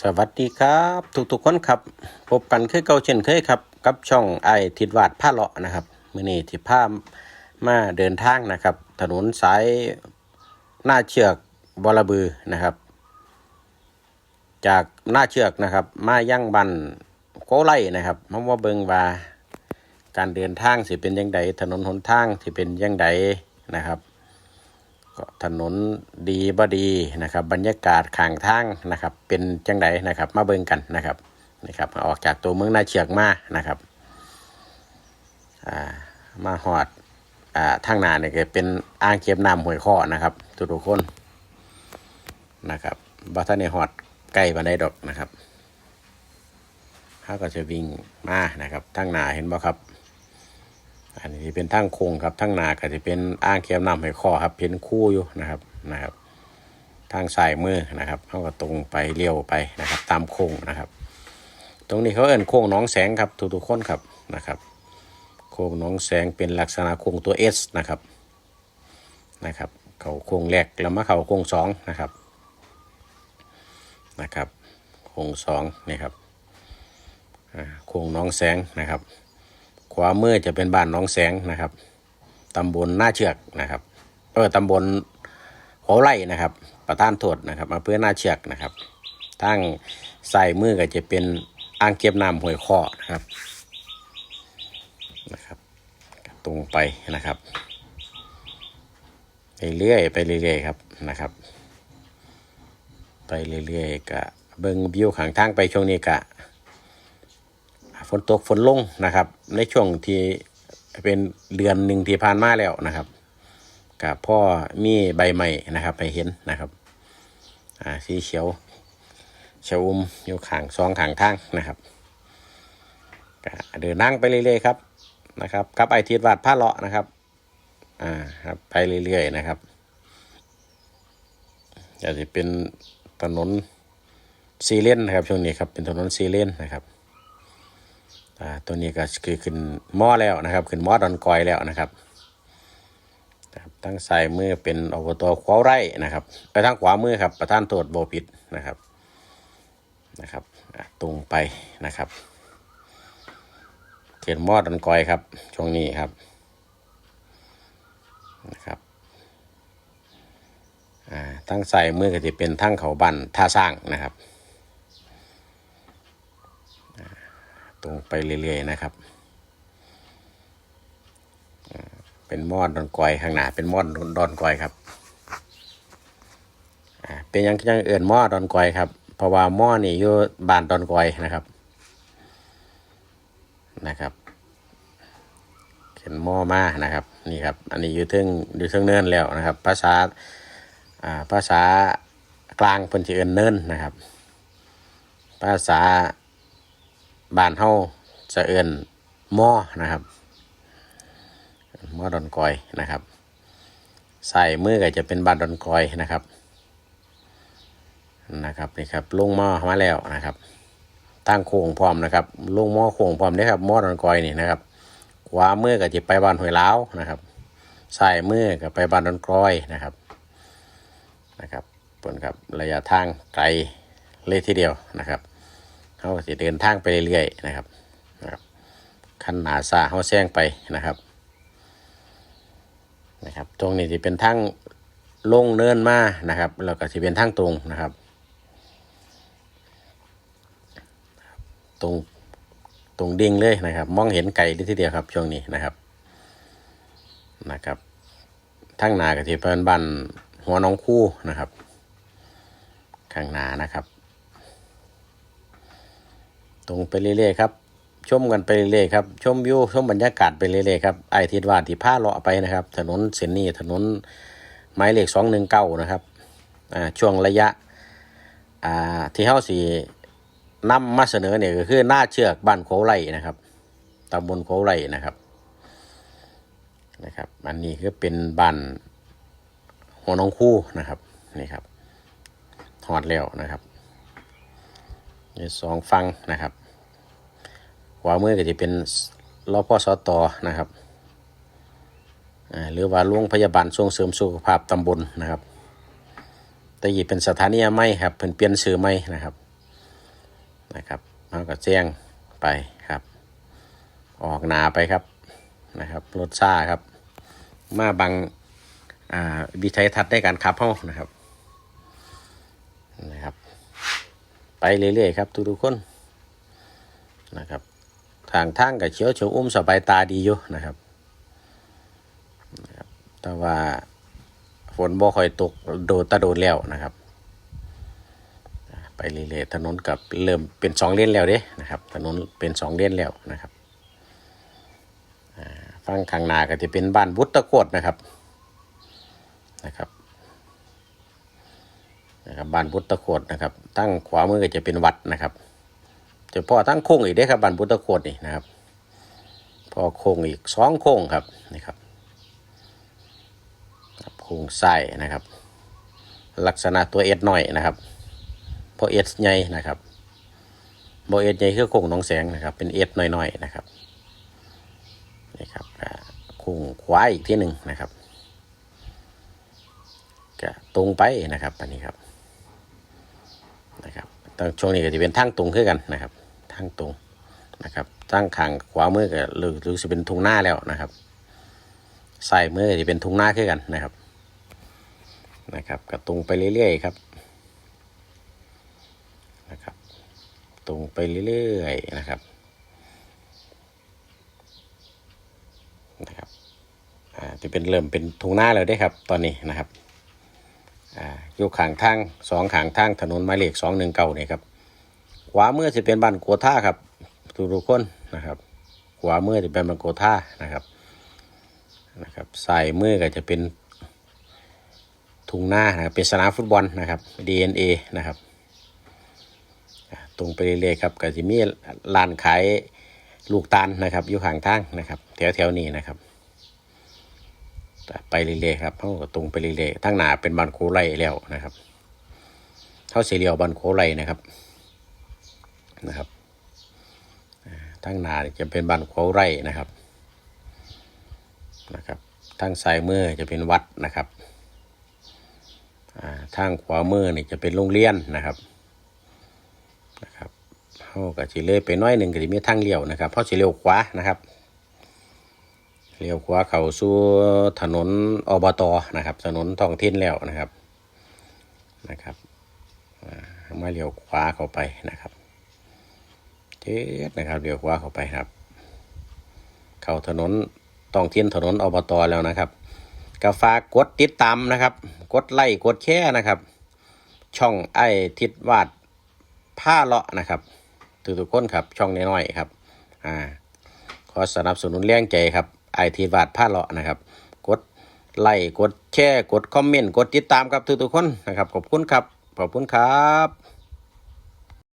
สวัสดีครับ ทุกๆคนครับ พบกันคือเก่าเช่นเคยครับ กับช่องไอทิดวาดผ้าเลาะนะครับมื่อนี้ที่ผ้ามาเดินทางนะครับ ถนนสายหน้าเชือกบอระบือนะครับ จากหน้าเชือกนะครับ มายั่งบันโกไล่นะครับมาว่าเบิงว่าการเดินทางสิเป็นยังไงถนนหนทางที่เป็นยังไงนะครับ ถนนดีบ่ดีนะครับ บรรยากาศข้างทางนะครับ เป็นจังไดนะครับ มาเบิ่งกันนะครับนะครับออกจากตัวเมืองนาเชียงมานะครับามาหอดอทางหนาเนี่ยเป็นอ่างเก็บน้ำห้วยข้อนะครับทุกทุกคนนะครับบัท่านในหอดใกล้บันไดดอกนะครับเขาก็จะวิ่งมานะครับทางหนาเห็นบ่ครับ อันนี้เป็นทางโค้งครับทางหนาก็จะเป็นอ่างเก็บน้ำห้อยคอครับเป็นคู่อยู่นะครับนะครับทางสายมือนะครับเขาก็ตรงไปเลี้ยวไปนะครับ ตามโค้งนะครับ ตรงนี้เขาเอิ้นโค้งน้องแสงครับทุกๆคนครับนะครับ โค้งน้องแสงเป็นลักษณะโค้งตัว S นะครับนะครับ เขาโค้งแรกแล้วมาเขาโค้งสองนะครับนะครับโค้งสองนี่ครับโค้งน้องแสงนะครับ ขวามือจะเป็นบ้านน้องแสงนะครับตำบลหน้าเชือกนะครับเออตำบลหัวไร่นะครับ ประท่านโทษนะครับอำเภอหน้าเชือกนะครับทางใส่มือก็จะเป็นอ่างเก็บน้ำห้วยข้อนะครับนะครับ ตรงไปนะครับไปเรื่อยไปเรื่อยๆครับนะครับ ไปเรื่อยๆกะเบิ่งวิวข้างทางไปช่วงนี้กะ นตกฝนลงนะครับ ในช่วงที่เป็นเดือนหนึ่งที่ผ่านมาแล้วนะครับกับพ่อมีใบใหม่นะครับไปเห็นนะครับอ่าสีเขียวชะอุ่มอยู่ขางสองขางทางนะครับกเดินนั่งไปเรื่อยๆครับนะครับกับไอทีวาดผ้าเลาะนะครับอ่าครับไปเรื่อยๆนะครับจะจะเป็นถนนซีเลนนะครับช่วงนี้ครับเป็นถนนซีเลนนะครับ อ่าตัวนี้ก็คือขึ้นหม้อแล้วนะครับ ขึ้นหม้อดอนกอยแล้วนะครับตั้งสายมือเป็นอบตขวาไร่นะครับไปทางขวามือครับ ประธานโทษโบผิดนะครับนะครับตรงไปนะครับเขึ้นหม้อดอนกอยครับ ช่วงนี้ครับนะครับอ่าทั้งใสายมือก็จะเป็นทั้งเขาบันท่าสร้างนะครับ ตรงไปเรื่อยๆนะครับเป็นมอดดอนกอยข้างหน้าเป็นมอดดอนกอยครับเป็นยังยังเอื่นมอดดอนกอยครับ เพราะว่าม้อนี่อยู่บ้านดอนกอยนะครับนะครับเขียนม้อมานะครับนี่ครับ อันนี้อยู่เทิงอยู่เทิงเนินแล้วนะครับ ภาษาอ่าภาษากลางเพิ่นสิเอิ้นเนินนะครับ ภาษา บ้านเฮาจะเอื่นหม้อนะครับหม้อดอนกอยนะครับใส่มือก็จะเป็นบ้านดอนกอยนะครับนะครับนี่ครับลุงหม้อมาแล้วนะครับตั้งโค้งพร้อมนะครับลุงหม้อโค้งพร้อมเด้ครับหม้อดอนกอยนี่นะครับขวามือก็จะไปบ้านห้วยล้าวนะครับใส่มือก็ไปบ้านดอนกอยนะครับนะครับเปินครับระยะทางไกลเลยทีเดียวนะครับ เขาจะเดินทางไปเรื่อยๆนะครับนะครับขั้นหนาซาเขาแซงไปนะครับนะครับ ตรงนี้จะเป็นทางลงเนินมานะครับแล้วก็จะเป็นทางตรงนะครับ ตรงตรงดิ่งเลยนะครับ มองเห็นไกลได้ทีเดียวครับช่วงนี้นะครับนะครับทางหนาก็จะเป็นบ้านหัวน้องคู่นะครับ ข้างหน้านะครับ ตรงไปเรื่อยๆครับ ชมกันไปเรื่อยๆครับ ชมวิวชมบรรยากาศไปเรื่อยๆครับ ไอทิดวาที่พาเลาะไปนะครับ ถนนเส้นนี้ถนนหมายเลขสองหนึ่งเก้านะครับ อ่า ช่วงระยะ อ่า ที่เฮาสีนำมาเสนอเนี่ยก็คือหน้าเชือกบ้านโคไร่นะครับตำบลโคไร่นะครับ นะครับ อันนี้คือเป็นบ้านหัวน้องคู่นะครับ นี่ครับหอดแล้วนะครับ สองฟังนะครับขวามือก็จะเป็นรพสตอนะครับหรือว่าโรงพยาบาลส่งเสริมสุขภาพตำบลนะครับ แต่ยีเป็นสถานีไม่ครับเพิ่นเปลี่ยนชื่อไม่นะครับนะครับเราก็แจ้งไปครับ ออกหนาไปครับนะครับรถซ่าครับ มาบังวิทัยทัศน์ได้การขับเฮานะครับนะครับ ไปเรื่อยๆครับทุกๆคนนะครับ ทางทางกับเขียวเฉียวอุ้มสบายตาดีอยู่นะครับ แต่ว่าฝนบ่ค่อยตกโดดตะโดดแล้วนะครับ ไปเรื่อยๆถนนกับเริ่มเป็นสองเลนแล้วเด้นะครับ ถนนเป็นสองเลนแล้วนะครับอ่าฝั่งข้างหน้าก็จะเป็นบ้านบุตรตะโกดนะครับนะครับ นะครับบ้านบุตรตะโกดนะครับตั้งขวามือก็จะเป็นวัดนะครับเฉพาะตั้งโค้งอีกเด้ครับบ้านบุตรตะโกดนี่นะครับ พอโค้งอีกสองโค้งครับนี่ครับโค้งไส้นะครับ ลักษณะตัวเอ็ดหน่อยนะครับพอเอสใหญ่นะครับโบเอสใหญ่คือโค้งหนองแสงนะครับ เป็นเอสน้อยๆนะครับนี่ครับโค้งขวาอีกที่หนึ่งนะครับก็ตรงไปนะครับอันนี้ครับ นะครับตอนช่วงนี้ก็จะเป็นทางตรงขึ้นกันนะครับทางตรงนะครับทางขางขวามือก็หรือหรือจะเป็นทุ่งหน้าแล้วนะครับใส่มือก็จะเป็นทุ่งหน้าขึ้นกันนะครับนะครับก็ตรงไปเรื่อยๆครับนะครับ ตรงไปเรื่อยๆนะครับนะครับอ่าที่เป็นเริ่มเป็นทุ่งนาแล้วได้ครับ ตอนนี้นะครับ อยู่ขางทางสองขางทางถนนหมายเลขสองหนึ่งเก้านี่ครับขวาเมื่อจะเป็นบ้านโกท่าครับทุกทุกคนนะครับ ขวาเมื่อจะเป็นบ้านโกท่านะครับนะครับซ้ายมือก็จะเป็นทุ่งนานะเป็นสนามฟุตบอลนะครับ DNA นะครับตรงไปเรื่อยๆครับก็จะมีร้านขายลูกตาลนะครับอยู่ข้างทางนะครับ แถวๆนี้นะครับ ไปเรื่อยๆครับเขาก็ตรงไปเรื่อยๆทั้งหนาเป็นบันโคไลแล้วนะครับเท่าเสียเรียวบันโคไลนะครับนะครับทั้งหนาจะเป็นบันโคไลนะครับนะครับทั้งซ้ายมือจะเป็นวัดนะครับอ่าทางขวามือนี่จะเป็นโรงเรียนนะครับนะครับเขาก็จะเลี้ยไปน้อยหนึ่งก็จะมีทางเลี้ยวนะครับเพราะจะเลี้ยวขวานะครับ เลี้ยวขวาเข้าสู่ถนนอบตนะครับ ถนนท้องถิ่นแล้วนะครับนะครับมาเลี้ยวขวาเข้าไปนะครับเจ๊ดนะครับเลี้ยวขวาเข้าไปครับ เข้าถนนท้องถิ่นถนนอบตแล้วนะครับก็ฝากกดติดตามนะครับ กดไลค์กดแชร์นะครับ ช่องไอ้ทิดวาดผ้าเลาะนะครับทุกทุกคนครับช่องน้อยๆครับ อ่าขอสนับสนุนแรงใจครับ ไอทีวาดผ้าเลาะนะครับ กดไลค์กดแชร์กดคอมเมนต์กดติดตามครับทุกทุกๆคนนะครับขอบคุณครับขอบคุณครับ